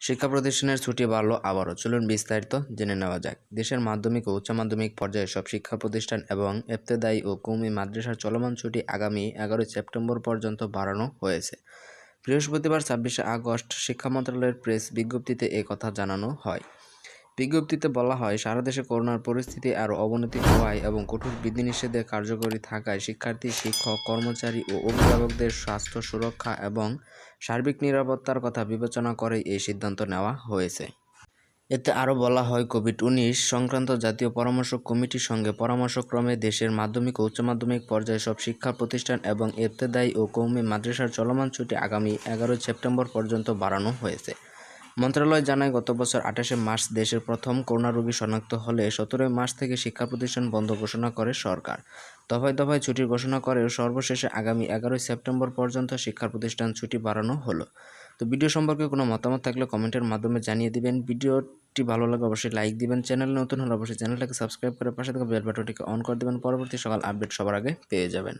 শিক্ষা প্রতিষ্ঠানের ছুটি বাড়ল আবারও। চলুন বিস্তারিত জেনে নেওয়া যাক। দেশের মাধ্যমিক ও উচ্চ মাধ্যমিক পর্যায়ে সব শিক্ষা প্রতিষ্ঠান এবং এফতেদায়ী ও কৌমি মাদ্রাসার চলমান ছুটি আগামী এগারোই সেপ্টেম্বর পর্যন্ত বাড়ানো হয়েছে। বৃহস্পতিবার ছাব্বিশে আগস্ট শিক্ষা মন্ত্রণালয়ের প্রেস বিজ্ঞপ্তিতে কথা জানানো হয়। বিজ্ঞপ্তিতে বলা হয়, সারা দেশে করোনার পরিস্থিতি আরও অবনতি হওয়ায় এবং কঠোর বিধিনিষেধের কার্যকরী থাকায় শিক্ষার্থী, শিক্ষক, কর্মচারী ও অভিভাবকদের স্বাস্থ্য সুরক্ষা এবং সার্বিক নিরাপত্তার কথা বিবেচনা করেই এই সিদ্ধান্ত নেওয়া হয়েছে। এতে আরও বলা হয় কোভিড উনিশ সংক্রান্ত জাতীয় পরামর্শ কমিটির সঙ্গে পরামর্শক্রমে দেশের মাধ্যমিক ও উচ্চ মাধ্যমিক পর্যায়ে সব শিক্ষা প্রতিষ্ঠান এবং এবতেদায়ী ও কৌমি মাদ্রাসার চলমান ছুটি আগামী এগারোই সেপ্টেম্বর পর্যন্ত বাড়ানো হয়েছে। মন্ত্রণালয় জানায়, গত বছর আঠাশে মার্চ দেশের প্রথম করোনা রোগী শনাক্ত হলে সতেরোই মার্চ থেকে শিক্ষা প্রতিষ্ঠান বন্ধ ঘোষণা করে সরকার। দফায় দফায় ছুটির ঘোষণা করেও সর্বশেষে আগামী এগারোই সেপ্টেম্বর পর্যন্ত শিক্ষা প্রতিষ্ঠান ছুটি বাড়ানো হলো। তো ভিডিও সম্পর্কে কোনো মতামত থাকলে কমেন্টের মাধ্যমে জানিয়ে দিবেন। ভিডিওটি ভালো লাগলে অবশ্যই লাইক দিবেন। চ্যানেল নতুন হলে অবশ্যই চ্যানেলটাকে সাবস্ক্রাইব করে পাশে থাকা বেল বাটনটিকে অন করে দেবেন। পরবর্তী সকাল আপডেট সবার আগে পেয়ে যাবেন।